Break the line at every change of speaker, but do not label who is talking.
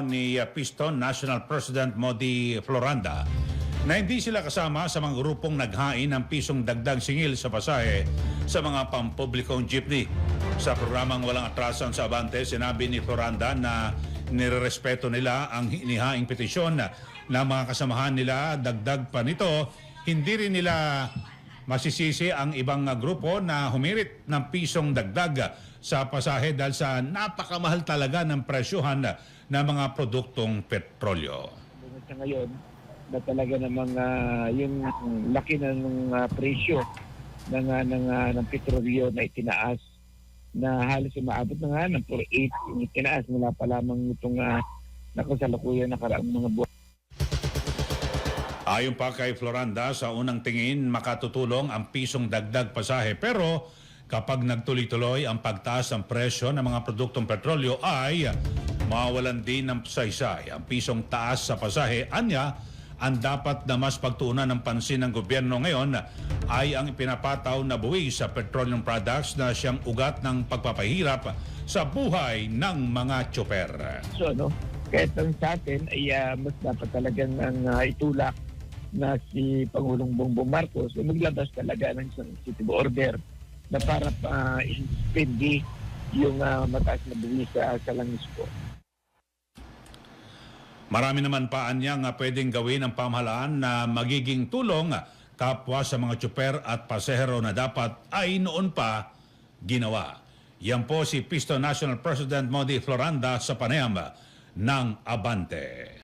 nilinaw ni uh, Piston National President Modi Floranda na hindi sila kasama sa mga grupong naghain ng pisong dagdag singil sa pasahe sa mga pampublikong jeepney. Sa programang Walang Atrasan sa Abante, sinabi ni Floranda na nirerespeto nila ang inihaing petisyon ng mga kasamahan nila. Dagdag pa nito, hindi rin nila masisisi ang ibang uh, grupo na humirit ng pisong dagdag sa pasahe dahil sa napakamahal talaga ng presyuhan ng mga produktong petrolyo.
Sa ngayon na talaga namang ah, yung laki na ng ah, presyo ng, ah, ng, ah, ng petrolyo na itinaas na halos umaabot na nga ng 48 yung itinaas mula pa lamang itong uh, nakasalukuyan nakaraang mga buwan.
Ayon pa kay Floranda, sa unang tingin makatutulong ang pisong dagdag pasahe pero kapag nagtuloy-tuloy ang pagtaas ng presyo ng mga produktong petrolyo ay mawawalan din ng saysay. Ang pisong taas sa pasahe, anya, ang dapat na mas pagtuunan ng pansin ng gobyerno ngayon ay ang ipinapataw na buwis sa petroleum products na siyang ugat ng pagpapahirap sa buhay ng mga tsoper.
So ano, kahit sa atin ay ah, mas dapat talagang ang ah, itulak na si Pangulong Bongbong Marcos ay maglabas talaga ng executive order na para pa i-suspend yung ah, mataas na buwis sa, sa po.
Marami naman pa anyang nga pwedeng gawin ng pamahalaan na magiging tulong kapwa sa mga tsuper at pasahero na dapat ay noon pa ginawa. Yan po si Pisto National President Modi Floranda sa panayam ng Abante.